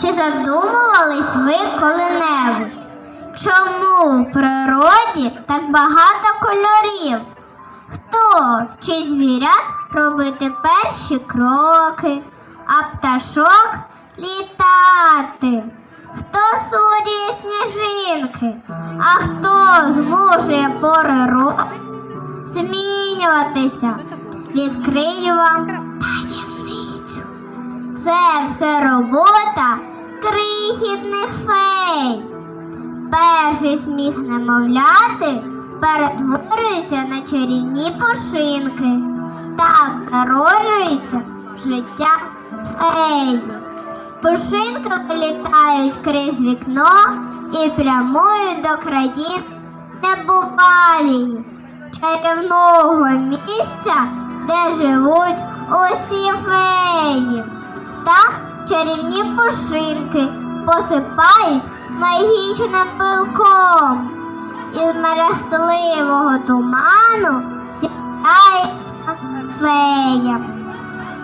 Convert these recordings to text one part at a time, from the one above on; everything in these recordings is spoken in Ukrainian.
Чи задумувались ви коли-небудь? Чому в природі так багато кольорів? Хто вчить звірят робити перші кроки, а пташок літати? Хто створює сніжинки, а хто змушує пори року змінюватися? Відкрию вам. Це все робота крихітних фей. Перший сміх немовляти перетворюється на чарівні пушинки. Так зароджується життя феї. Пушинки вилітають крізь вікно і прямують до країн небувалії, чарівного місця, де живуть усі феї. Чарівні пушинки посипають магічним пилком. Із мерехтливого туману з'являється фея.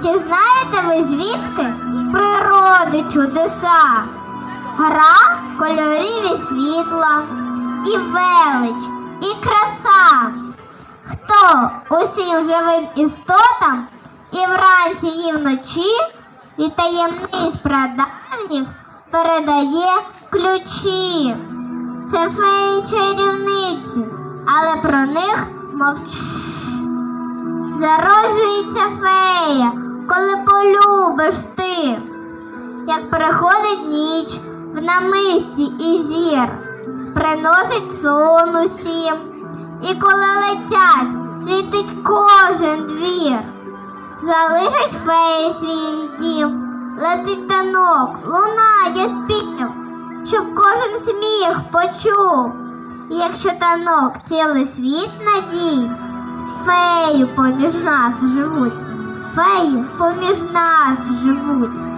Чи знаєте ви звідки природи чудеса? Гра кольорів і світла, і велич, і краса. Хто усім живим істотам і вранці, і вночі від таємниць прадавніх передає ключі. Це феї чарівниці, але про них мовч. Зароджується фея, коли полюбиш ти, як приходить ніч в намисті і зір, приносить сон усім, і коли летять, світить кожен залишить феї свій дім, летить танок, лунає спів, щоб кожен сміх почув. Якщо танок цілий світ надій, феї поміж нас живуть, феї поміж нас живуть.